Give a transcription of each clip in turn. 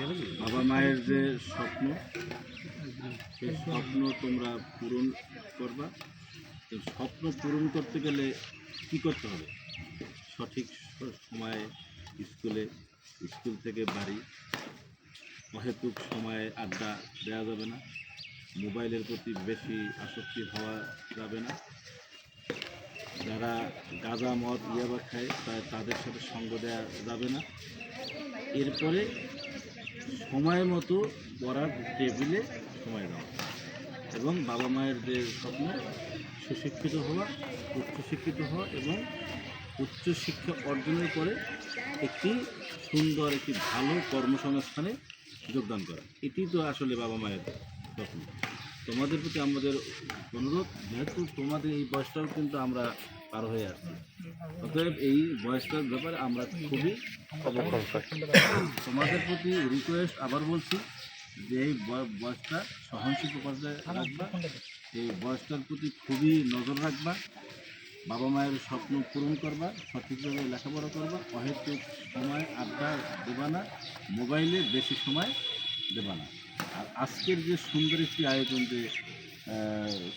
বাবা মায়ের যে স্বপ্ন, সেই স্বপ্ন তোমরা পূরণ করবা। তো স্বপ্ন পূরণ করতে গেলে কি করতে হবে? সঠিক সময়ে স্কুলে, স্কুল থেকে বাড়ি। অহেতুক সময়ে আড্ডা দেওয়া যাবে না। মোবাইলের প্রতি বেশি আসক্তি হওয়া যাবে না। যারা গাঁজা, মদ, ইয়াবা খায়, তাদের সাথে সঙ্গ দেওয়া যাবে না। এরপরে সময় মতো পড়ার টেবিলে সময় দেওয়া এবং বাবা মায়ের যে স্বপ্ন, সুশিক্ষিত হওয়া, উচ্চশিক্ষিত হওয়া এবং উচ্চশিক্ষা অর্জনের পরে একটি সুন্দর, একটি ভালো কর্মসংস্থানে যোগদান করা। এটি তো আসলে বাবা মায়ের স্বপ্ন। তোমাদের প্রতি আমাদের অনুরোধ, যেহেতু তোমাদের এই বয়সটাও কিন্তু আমরা পার হয়ে আসছি। অতএব এই বয়সটার ব্যাপারে আমরা খুবই তোমাদের প্রতি রিকোয়েস্ট আবার বলছি যে এই বয়- বয়সটা সহনশীল পর্যায়ে রাখবা। এই বয়সটার প্রতি খুবই নজর রাখবা। বাবা মায়ের স্বপ্ন পূরণ করবা সঠিকভাবে লেখাপড়া করবা অহেতুক সময় আড্ডা দেবা না মোবাইলে বেশি সময় দেবা না আর আজকের যে সুন্দর একটি আয়োজন যে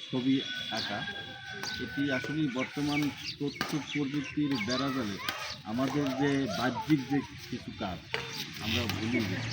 ছবি আঁকা এটি আসলে বর্তমান তথ্য প্রযুক্তির বেড়াজালে আমাদের যে বাহ্যিক যে কিছু কাজ, আমরা ভুলে গেছি।